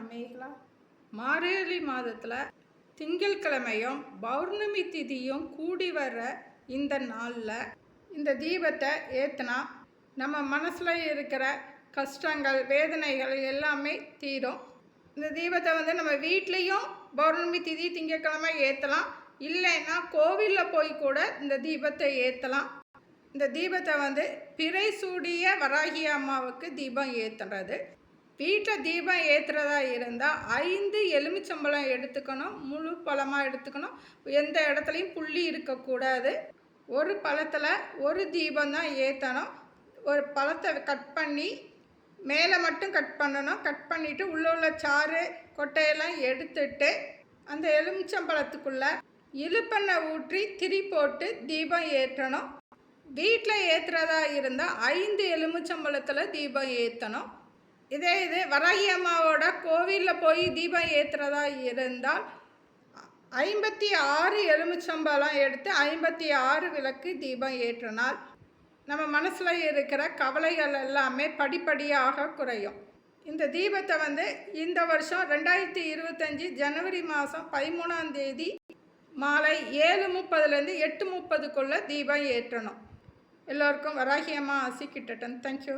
அமைகளா மார்கழி மாதத்தில் திங்கட்கிழமையும் பௌர்ணமி திதியும் கூடி வர்ற இந்த நாளில் இந்த தீபத்தை ஏற்றினா நம்ம மனசில் இருக்கிற கஷ்டங்கள் வேதனைகள் எல்லாமே தீரும். இந்த தீபத்தை வந்து நம்ம வீட்லேயும் பௌர்ணமி திதி திங்கட்கிழமை ஏற்றலாம் இல்லைன்னா கோவிலில் போய் கூட இந்த தீபத்தை ஏற்றலாம் இந்த தீபத்தை வந்து பிறை சூடிய வராகி அம்மாவுக்கு தீபம் ஏற்றுறது வீட்டில் தீபம் ஏற்றுறதா இருந்தால் ஐந்து எலுமிச்சம்பழம் எடுத்துக்கணும் முழு பழமாக எடுத்துக்கணும். எந்த இடத்துலையும் புள்ளி இருக்கக்கூடாது ஒரு பழத்தில் ஒரு தீபம் தான் ஏற்றணும் ஒரு பழத்தை கட் பண்ணி மேலே மட்டும் கட் பண்ணணும். கட் பண்ணிவிட்டு உள்ளே உள்ள சாறு கொட்டையெல்லாம் எடுத்துட்டு அந்த எலுமிச்சம்பழத்துக்குள்ளே இழுப்பெண்ணெய் ஊற்றி திரி போட்டு தீபம் ஏற்றணும் வீட்டில் ஏற்றுறதா இருந்தால் ஐந்து எலுமிச்சம்பழத்தில் தீபம் ஏற்றணும் இதே இது வராகி அம்மாவோட கோவிலில் போய் தீபம் ஏற்றுறதா இருந்தால் ஐம்பத்தி ஆறு எலுமிச்சம்பழம் எடுத்து ஐம்பத்தி ஆறு விளக்கு தீபம் ஏற்றினால் நம்ம மனசில் இருக்கிற கவலைகள் எல்லாமே படிப்படியாக குறையும். இந்த தீபத்தை வந்து இந்த வருஷம் ரெண்டாயிரத்தி இருபத்தஞ்சி ஜனவரி மாதம் பதிமூணாம் தேதி மாலை ஏழு முப்பதுலேருந்து எட்டு முப்பதுக்குள்ளே தீபம் ஏற்றணும். எல்லோருக்கும் வராகியமாக ஆசி கிட்டட்டன் தேங்க்யூ